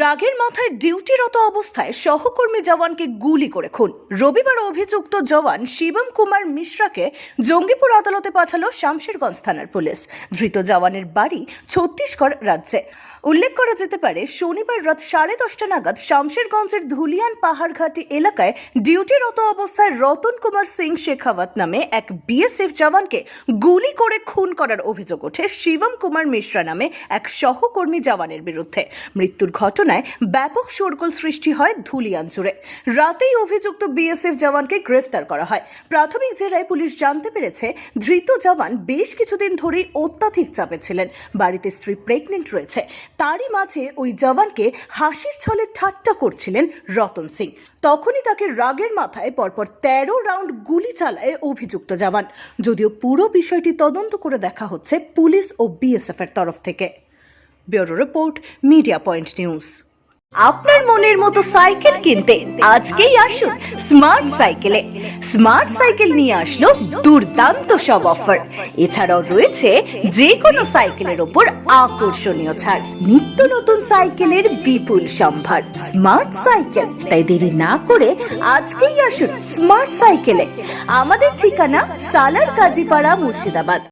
রাগের মাথায় ডিউটিরত অবস্থায় সহকর্মী জওয়ানকে গুলি করে খুন। রবিবার অভিযুক্ত জওয়ান শিবম কুমার মিশ্রাকে জঙ্গিপুর আদালতে পাঠালো শামশেরগঞ্জ থানার পুলিশ। ধৃত জওয়ানের বাড়ি ছত্তিশগড় রাজ্যে। উল্লেখ করা যেতে পারে, শনিবার রাত সাড়ে দশটা নাগাদ শামশেরগঞ্জের ধুলিয়ান পাহাড়ঘাটি এলাকায় ডিউটিরত অবস্থায় রতন কুমার সিং শেখাওয়াত নামে এক বিএসএফ জওয়ানকে গুলি করে খুন করার অভিযোগ ওঠে শিবম কুমার মিশ্রা নামে এক সহকর্মী জওয়ানের বিরুদ্ধে। মৃত্যুর ঘটনায় ব্যাপক শোরগোল সৃষ্টি হয় ধুলিয়ান জুড়ে। রাতেই অভিযুক্ত বিএসএফ জওয়ানকে গ্রেফতার করা হয়। প্রাথমিক জেরায় পুলিশ জানতে পেরেছে, ধৃত জওয়ান বেশ কিছুদিন ধরেই অত্যাধিক চাপে ছিলেন। বাড়িতে স্ত্রী প্রেগনেন্ট রয়েছে। তারই মাঝে ওই জওয়ানকে হাসির ছলে ঠাট্টা করছিলেন রতন সিং। তখনই তাকে রাগের মাথায় পরপর তেরো রাউন্ড গুলি চালায় অভিযুক্ত জওয়ান। যদিও পুরো বিষয়টি তদন্ত করে দেখা হচ্ছে পুলিশ ও বিএসএফ এর তরফ থেকে। Bureau report, media point news. আপনার মনের মতো সাইকেল কিনতে আজকেই আসুন স্মার্ট সাইকেলে স্মার্ট সাইকেল নিয়ে আসলো দুর্দান্ত সব অফার এছাড়াও রয়েছে যে কোনো সাইকেলের ওপর আকর্ষণীয় ছাড়। নিত্য নতুন সাইকেলের বিপুল সম্ভার। স্মার্ট সাইকেল তাই দেরি না করে আজকেই আসুন স্মার্ট সাইকেলে আমাদের ঠিকানা সালার কাজীপাড়া মুর্শিদাবাদ।